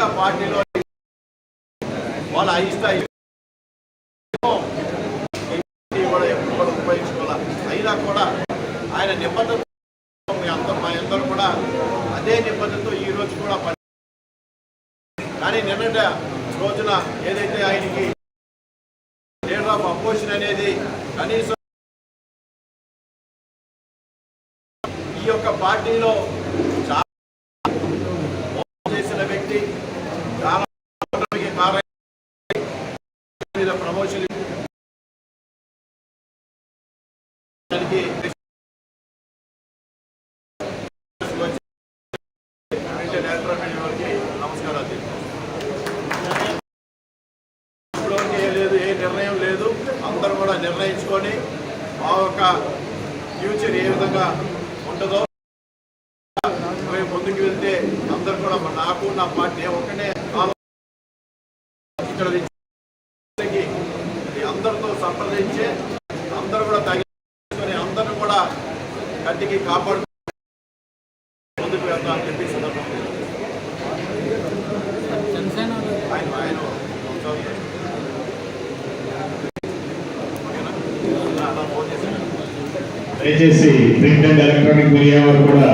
ఇంకా పార్టీలో వాళ్ళ అయిష్ట కూడా ఎప్పుడు ఉపయోగించుకోవాలి? అయినా కూడా ఆయన నిబద్ధత మీ అందరూ మా అందరూ కూడా అదే నిబద్ధతతో ఈ రోజు కూడా పని కానీ నిన్నట రోజున ఏదైతే ఆయనకి లీడర్ ఆఫ్ అపోజిషన్ అనేది కనీసం ఈ యొక్క పార్టీలో చాలా చేసిన వ్యక్తి ఏ నిర్ణయం లేదు. అందరూ కూడా నిర్ణయించుకొని మా యొక్క ఫ్యూచర్ ఏ విధంగా ఉంటుందో మేము ముందుకు వెళ్తే అందరు కూడా నాకు నా పార్టీ ఒకటే ఆలో- అందరితో సంప్రదించి అందరూ కూడా తగ్గించుకొని అందరూ కూడా కంటికి కాపాడు ముందుకు వెళ్తా అని చెప్పి సందర్భంగా ఆయన ఆయన దయచేసి ప్రింట్ అండ్ ఎలక్ట్రానిక్ మీడియా వారు కూడా